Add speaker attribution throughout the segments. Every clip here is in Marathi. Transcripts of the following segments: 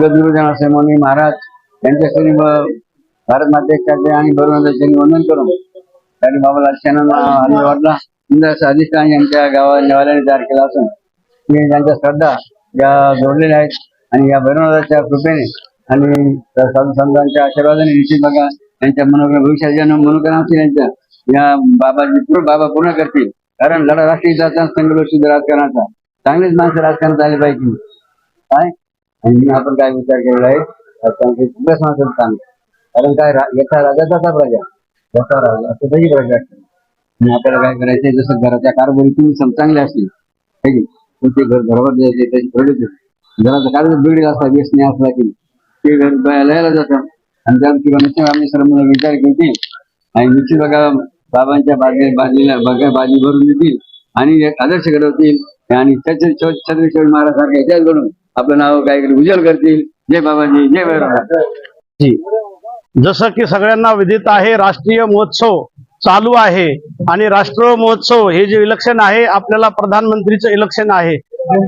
Speaker 1: जगद्गुरुजन असे महाराज यांच्या श्री भारत मातेच्या आणि बरोबर वंदन करून त्यांनी बाबा शनन आनंद वाटला. सुंदर अधिष्ठान यांच्या गावा गावाला तयार केला असून त्यांच्या श्रद्धा या जोडलेल्या आहेत आणि या भैरवनाथाच्या कृपेने आणि साधू संतांच्या आशीर्वादाने निश्चित बघा यांच्या मनोग्रह भविष्याच्या मनोग्रह असतील यांच्या या बाबाची पूर्ण बाबा पूर्ण करतील. कारण लढा राष्ट्रीय राजकारणाचा. चांगलीच माणसं राजकारणात आले पाहिजे. काय? आणि आपण काय विचार केलेला आहे राजकारणाचे खूपच काम कारण काय रा- याचा राजाचा का प्रजा याचा राजा असं तरी प्रजा असते. आणि आपल्याला काय करायचंय जसं घराच्या कारभारी तुम्ही सम चांगले असतील. है तुमचे घर घरावर द्यायचे त्याची थोडेच घराचा कारभार बिल्डिंग असला व्यसनी असला की ते घर लयाला जातं. आणि त्या किंवा निश्चित आम्ही सर मला विचार करतील आणि निश्चित बघा बाबांच्या बाजी बाजीला बघा बाजी भरून देतील. आणि आदर्श घडवतील. आणि त्याचे छ- महाराज सारख्या इतिहास घडून आपलं नाव काय उज्ज्वल करतील. जय बाबाजी जय बाबाजी.
Speaker 2: जसं की सगळ्यांना विदित आहे राष्ट्रीय महोत्सव चालू आहे आणि राष्ट्रीय महोत्सव हे जे इलेक्शन आहे आपल्याला प्रधानमंत्रीचं इलेक्शन आहे.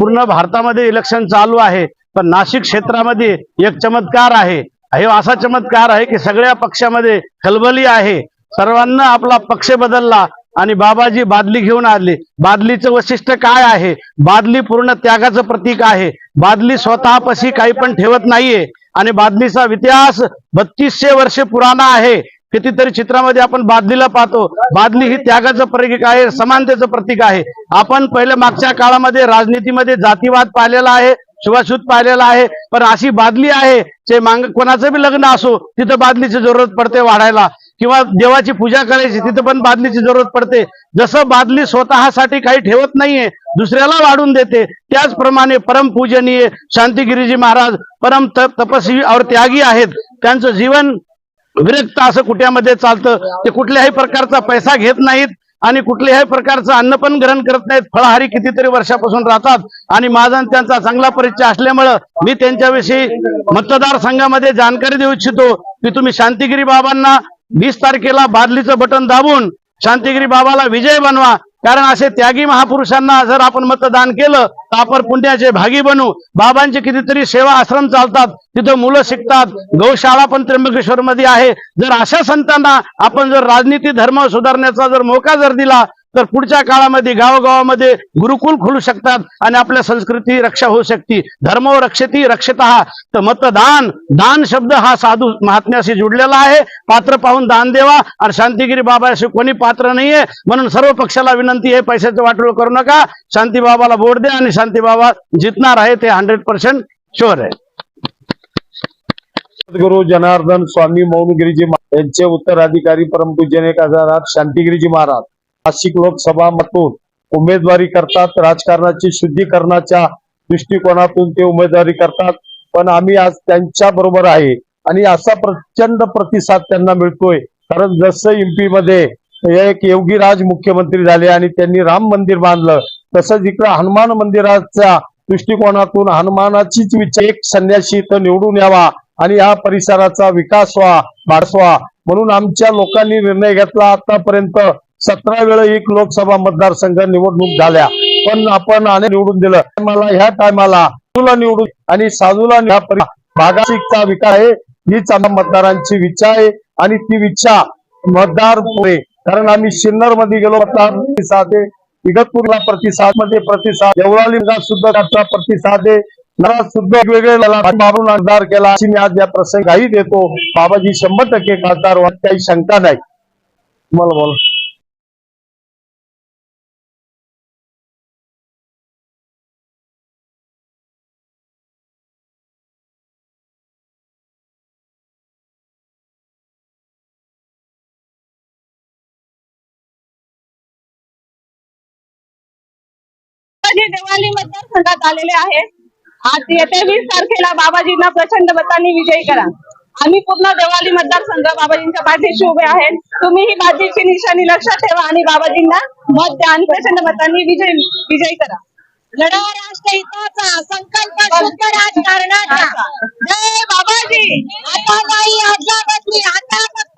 Speaker 2: पूर्ण भारतामध्ये इलेक्शन चालू आहे पण नाशिक क्षेत्रामध्ये एक चमत्कार आहे. हे असा चमत्कार आहे की सगळ्या पक्षामध्ये खलबली आहे. सर्वांना आपला पक्ष बदलला आणि बाबाजी बादली घेऊन आले. बादलीचं वैशिष्ट्य काय आहे? बादली पूर्ण त्यागाचं प्रतीक आहे. बादली स्वतःपाशी काही पण ठेवत नाहीये. आणि बादलीचा इतिहास बत्तीसशे वर्षे पुराणा आहे. कितीतरी चित्रामध्ये आपण बादलीला पाहतो. बादली ही त्यागाचं प्रतीक आहे समानतेचं प्रतीक आहे. आपण पहिले मागच्या काळामध्ये राजनीतीमध्ये जातीवाद पाहिलेला आहे छुवाछूत पाहिलेला आहे. पण अशी बादली आहे जे मांग कोणाचं बी लग्न असो तिथं बादलीची जरूरत पडते वाढायला. किंवा देवाची पूजा करायची तिथं पण बादलीची जरूरत पडते. जसं बादली स्वतःसाठी काही ठेवत नाहीये दुसऱ्याला वाढून देते. त्याचप्रमाणे परमपूजनीय शांतिगिरीजी महाराज परम त- तपस्वी और त्यागी आहेत. त्यांचं जीवन विरक्त असं कुठ्यामध्ये चालतं. ते कुठल्याही प्रकारचा पैसा घेत नाहीत आणि कुठल्याही प्रकारचं अन्न पण ग्रहण करत नाहीत. फळाहारी कितीतरी वर्षापासून राहतात आणि माझा त्यांचा चांगला परिचय असल्यामुळं मी त्यांच्याविषयी मतदारसंघामध्ये जानकारी देऊ इच्छितो की तुम्ही शांतिगिरी बाबांना वीस तारखेला बादलीचं बटन दाबून शांतिगिरी बाबाला विजय बनवा. कारण असे त्यागी महापुरुषांना जर आपण मतदान केलं तर आपण पुण्याचे भागी बनू. बाबांचे कितीतरी सेवा आश्रम चालतात तिथं मुलं शिकतात. गौशाळा पण त्र्यंबकेश्वर मध्ये आहे. जर अशा संतांना आपण जर राजनीती धर्म सुधारण्याचा जर मोका जर दिला तर पुढच्या काळामध्ये गावोगावामध्ये गुरुकुल खुलू शकतात आणि आपल्या संस्कृती रक्षा होऊ शकते. धर्म रक्षती रक्षत. तर मतदान दान शब्द हा साधू महात्म्याशी जुडलेला आहे. पात्र पाहून दान देवा. आणि शांतिगिरी बाबाशी कोणी पात्र नाहीये. म्हणून सर्व पक्षाला विनंती आहे पैशाचं वाटोळ करू नका. शांती बाबाला वोट द्या आणि शांती बाबा जितणार आहे ते हंड्रेड पर्सेंट शुअर आहे.
Speaker 3: सद्गुरु जनार्दन स्वामी मौनगिरीजी यांचे उत्तराधिकारी एक खासदार शांतिगिरीजी महाराज. नाशिक लोकसभा मतून उमेदवारी करतात. राजकारणाची शुद्धीकरणाच्या दृष्टिकोनातून ते उमेदवारी करतात. पण आम्ही आज त्यांच्या बरोबर आहे. आणि असा प्रचंड प्रतिसाद त्यांना मिळतोय. कारण जसं एमपी मध्ये एक योगीराज मुख्यमंत्री झाले आणि त्यांनी राम मंदिर बांधलं तसंच इकडं हनुमान मंदिराच्या दृष्टिकोनातून हनुमानाचीच विचार एक संन्यासी इथं निवडून यावा आणि या परिसराचा विकास व्हा वाढस व्हा. म्हणून आमच्या लोकांनी निर्णय घेतला आतापर्यंत. सतरा वेळा एक लोकसभा मतदारसंघ निवडणूक झाल्या. पण आपण अनेक निवडून दिलं. टायमाला ह्या टायमाला तुला निवडून आणि साधूला भागाचा विकास आहे हीच आमच्या मतदारांची इच्छा आहे. आणि ती इच्छा मतदार पुरे कारण आम्ही सिन्नरमध्ये गेलो मतदार प्रतिसाद आहे. इगतपूरला प्रतिसादमध्ये प्रतिसाद. देवळाली सुद्धा त्याचा प्रतिसाद आहे. मला सुद्धा वेगवेगळे मारून केला. अशी मी आज या प्रसंगाही देतो. बाबाजी शंभर टक्के खासदार काही शंका नाही. मला बोला.
Speaker 4: देवाली दिवाळी मतदारसंघात आलेले आहेत आज येत्या वीस तारखेला बाबाजींना प्रचंड मतांनी विजयी करा. आम्ही पूर्ण देवाली मतदारसंघ बाबाजींच्या पाठीशी उभे आहेत. तुम्ही ही बाजीची निशाणी लक्षात ठेवा आणि बाबाजींना मत द्या आणि प्रचंड मतांनी विजय विजयी करा. लढा राष्ट्रहिताचा संकल्प शुद्ध राजकारणाचा. जय बाबाजी. आता नाही आदला बदली आता फक्त